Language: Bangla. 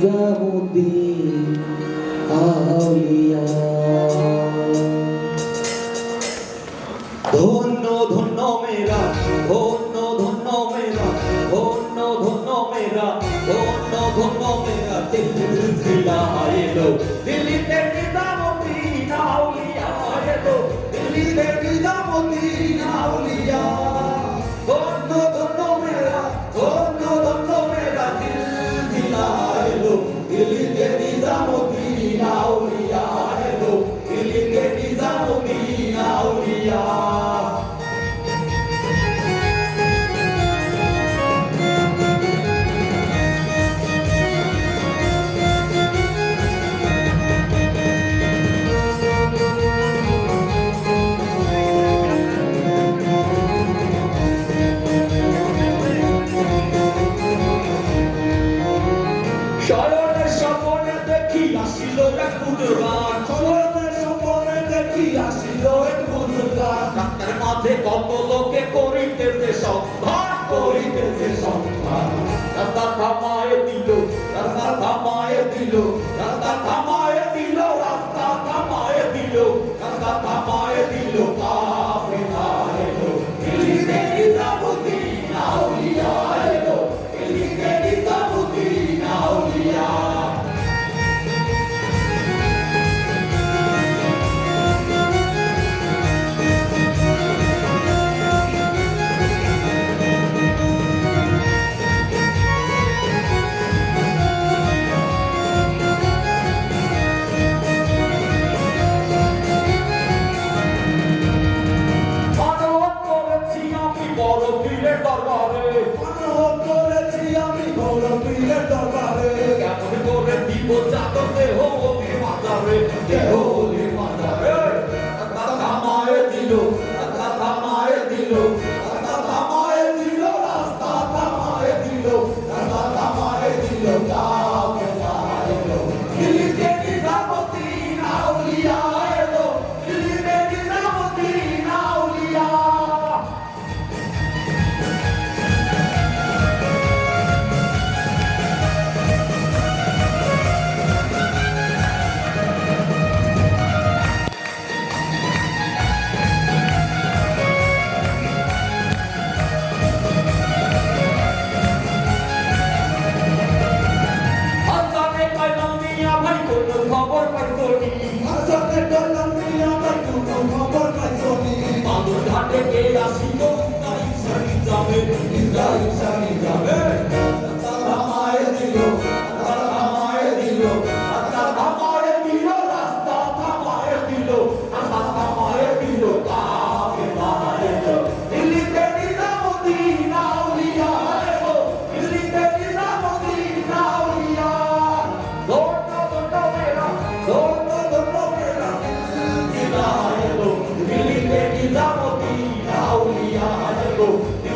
নিজামুদ্দিন আউলিয়া ধন্য ধন্য মেরা ধন্য ধন্য মেরা ধন্য ধন্য মেরা ধন্য ধন্য গেছে সংসার রাস্তা থামায় দিল, রাস্তা থামায় দিল, রাস্তা থামায় দিল, রাস্তা থামায় দিল, রাস্তা থামায় Lord God. que la segunda Isabel, Isabel, Isabel. novo.